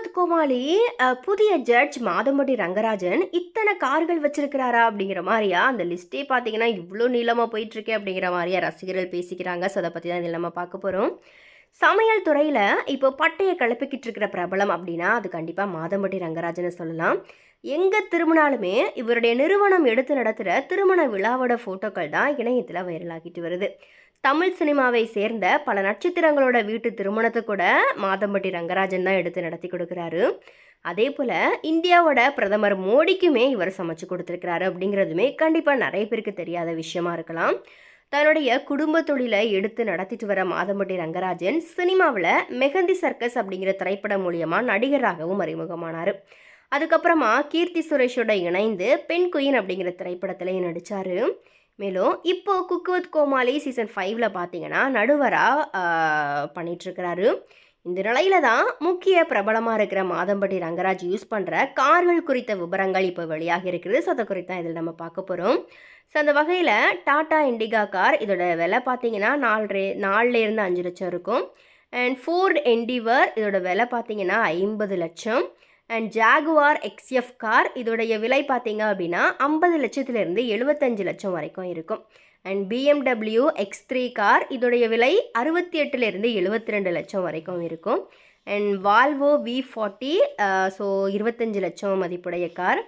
குக்குவத் கோமாளி புதிய ஜட்ஜ் மாதமுடி ரங்கராஜன் இத்தனை கார்கள் வச்சிருக்கிறாரா அப்படிங்கிற மாதிரியா? அந்த லிஸ்ட்டே பார்த்தீங்கன்னா இவ்வளோ நீளமாக போயிட்டுருக்கே அப்படிங்கிற மாதிரியா ரசிகர்கள் பேசிக்கிறாங்க. ஸோ அதை பற்றி தான் இதில் நம்ம பார்க்க போகிறோம் சமையல் துறையில் இப்போ பட்டையை கிளப்பிக்கிட்டு இருக்கிற பிரபலம் அப்படின்னா அது கண்டிப்பாக மாதம்பட்டி ரங்கராஜனை சொல்லலாம். எங்கே திரும்பினாலுமே இவருடைய நிறுவனம் எடுத்து நடத்துகிற திருமண விழாவோட ஃபோட்டோக்கள் தான் இணையத்தில் வைரலாகிட்டு வருது. தமிழ் சினிமாவை சேர்ந்த பல நட்சத்திரங்களோட வீட்டு திருமணத்தை கூட மாதம்பட்டி ரங்கராஜன் தான் எடுத்து நடத்தி கொடுக்குறாரு. அதே போல் இந்தியாவோட பிரதமர் மோடிக்குமே இவர் சமைச்சு கொடுத்துருக்கிறாரு அப்படிங்கிறதுமே கண்டிப்பாக நிறைய பேருக்கு தெரியாத விஷயமா இருக்கலாம். தன்னுடைய குடும்ப தொழிலை எடுத்து நடத்திட்டு வர மாதம்பட்டி ரங்கராஜன் சினிமாவில் மெஹந்தி சர்க்கஸ் அப்படிங்கிற திரைப்படம் மூலியமாக நடிகராகவும் அறிமுகமானார். அதுக்கப்புறமா கீர்த்தி சுரேஷோட இணைந்து பெண் குயின் அப்படிங்கிற திரைப்படத்திலையும் நடித்தார் மேலும் இப்போ குக்குவத் கோமாளி சீசன் ஃபைவ்ல பார்த்தீங்கன்னா நடுவராக பண்ணிகிட்ருக்கிறாரு இந்த நிலையில தான் முக்கிய பிரபலமாக இருக்கிற மாதம்பட்டி ரங்கராஜ் யூஸ் பண்ணுற கார்கள் குறித்த விவரங்கள் இப்போ வெளியாக இருக்குது. ஸோ அதை குறித்து தான் இதில் நம்ம பார்க்க போகிறோம் ஸோ அந்த வகையில் டாடா இண்டிகா கார் இதோட விலை பார்த்தீங்கன்னா நாலு நாலுலேருந்து அஞ்சு லட்சம் இருக்கும். அண்ட் ஃபோர்ட் என்டிவர் இதோட விலை பார்த்தீங்கன்னா ஐம்பது லட்சம். அண்ட் ஜாகுவார் எக்ஸ்எஃப் கார் இதோடைய விலை பார்த்தீங்க அப்படின்னா ஐம்பது லட்சத்துலேருந்து எழுபத்தஞ்சு லட்சம் வரைக்கும் இருக்கும். And BMW X three car இதோடைய விலை அறுபத்தி எட்டுலேருந்து எழுபத்தி ரெண்டு லட்சம் வரைக்கும் இருக்கும். And Volvo V forty so இருபத்தஞ்சு லட்சம் மதிப்புடைய கார்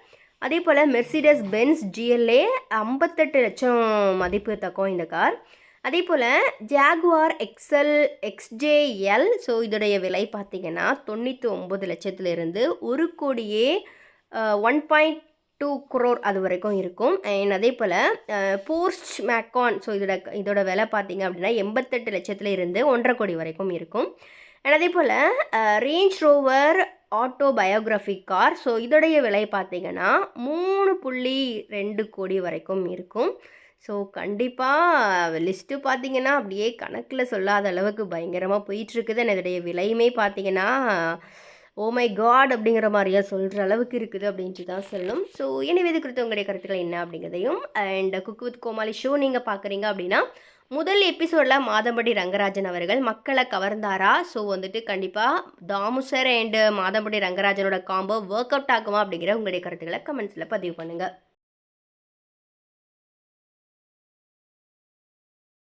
அதே போல் மெர்சிடஸ் பென்ஸ் ஜிஎல்ஏ ஐம்பத்தெட்டு லட்சம் மதிப்பு தக்கும் இந்த கார் அதே போல் ஜாகுவார் எக்ஸல் எக்ஸ்ஜேஎல் ஸோ இதோடைய விலை பார்த்திங்கன்னா தொண்ணூற்றி ஒம்பது லட்சத்துலேருந்து ஒரு கோடியே ஒன் பாயிண்ட் டூ குரோர் அது வரைக்கும் இருக்கும். அண்ட் அதே போல் போஸ்ட் மேக்கான் ஸோ இதோட இதோட விலை பார்த்திங்க அப்படின்னா எண்பத்தெட்டு லட்சத்துலேருந்து ஒன்றரை கோடி வரைக்கும் இருக்கும். அண்ட் அதே போல் Range Rover autobiography car so இதோடைய விலை பார்த்திங்கன்னா மூணு புள்ளி ரெண்டு கோடி வரைக்கும் இருக்கும். ஸோ கண்டிப்பாக லிஸ்ட்டு பார்த்தீங்கன்னா அப்படியே கணக்கில் சொல்லாத அளவுக்கு பயங்கரமாக போயிட்டுருக்குது. என்னுடைய விலையுமே பார்த்தீங்கன்னா ஓ oh மை காட் அப்படிங்கிற மாதிரியா சொல்கிற அளவுக்கு இருக்குது அப்படின்ட்டு தான் சொல்லணும். ஸோ எனவே இது குறித்து உங்களுடைய கருத்துக்கள் என்ன அப்படிங்கிறதையும் and cook with Komali show நீங்கள் பார்க்குறீங்க அப்படின்னா முதல் எபிசோடில் மாதம்படி ரங்கராஜன் அவர்கள் மக்களை கவர்ந்தாரா? ஸோ வந்துட்டு கண்டிப்பாக தாமுசர் அண்டு மாதம்படி ரங்கராஜனோட காம்போ ஒர்க் அவுட் ஆகுமா அப்படிங்கிற உங்களுடைய கருத்துக்களை கமெண்ட்ஸில் பதிவு பண்ணுங்கள்